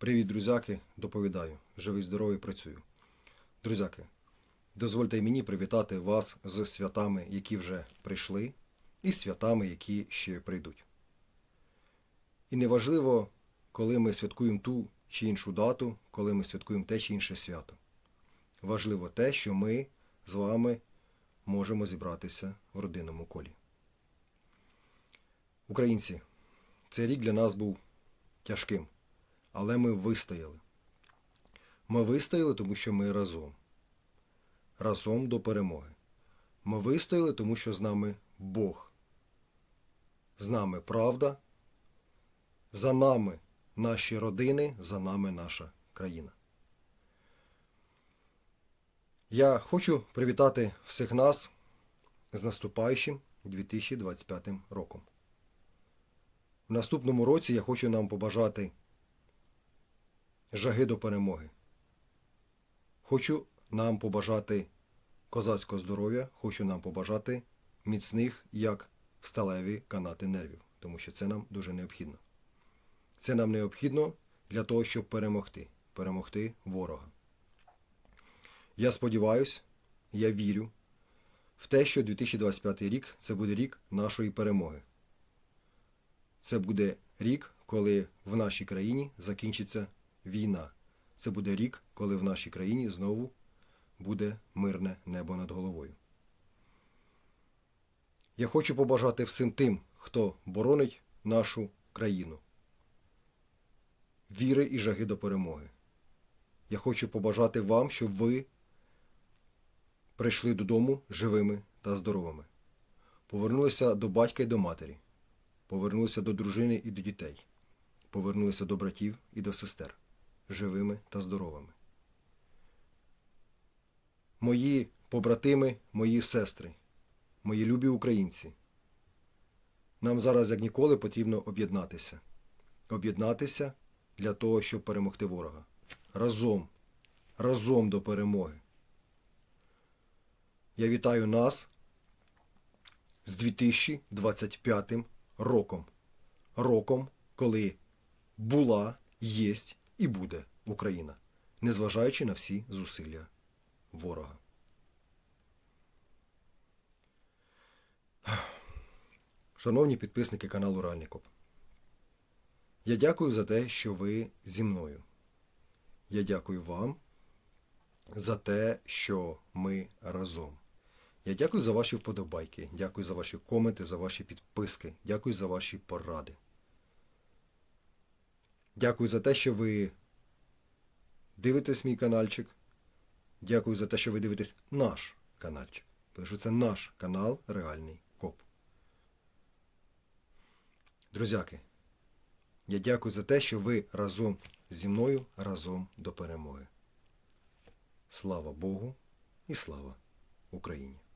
Привіт, друзяки, доповідаю. Живий, здоровий, працюю. Друзяки, дозвольте мені привітати вас з святами, які вже прийшли, і святами, які ще прийдуть. І неважливо, коли ми святкуємо ту чи іншу дату, коли ми святкуємо те чи інше свято. Важливо те, що ми з вами можемо зібратися в родинному колі. Українці, цей рік для нас був тяжким, але ми вистояли. Ми вистояли, тому що ми разом. Разом до перемоги. Ми вистояли, тому що з нами Бог. З нами правда. За нами наші родини, за нами наша країна. Я хочу привітати всіх нас з наступаючим 2025 роком. В наступному році я хочу нам побажати жаги до перемоги. Хочу нам побажати козацького здоров'я, хочу нам побажати міцних, як сталеві канати нервів, тому що це нам дуже необхідно. Це нам необхідно для того, щоб перемогти, перемогти ворога. Я сподіваюся, я вірю в те, що 2025 рік це буде рік нашої перемоги. Це буде рік, коли в нашій країні закінчиться війна. Це буде рік, коли в нашій країні знову буде мирне небо над головою. Я хочу побажати всім тим, хто боронить нашу країну. Віри і жаги до перемоги. Я хочу побажати вам, щоб ви прийшли додому живими та здоровими. Повернулися до батька і до матері. Повернулися до дружини і до дітей. Повернулися до братів і до сестер. Живими та здоровими. Мої побратими, мої сестри, мої любі українці. Нам зараз, як ніколи, потрібно об'єднатися. Об'єднатися для того, щоб перемогти ворога. Разом. Разом до перемоги. Я вітаю нас з 2025 роком. Роком, коли була, єсть і буде Україна, незважаючи на всі зусилля ворога. Шановні підписники каналу Реальний Коп. Я дякую за те, що ви зі мною. Я дякую вам за те, що ми разом. Я дякую за ваші вподобайки, дякую за ваші коменти, за ваші підписки, дякую за ваші поради. Дякую за те, що ви дивитесь мій каналчик. Дякую за те, що ви дивитесь наш каналчик. Тому що це наш канал Реальний Коп. Друзяки, я дякую за те, що ви разом зі мною разом до перемоги. Слава Богу і слава Україні!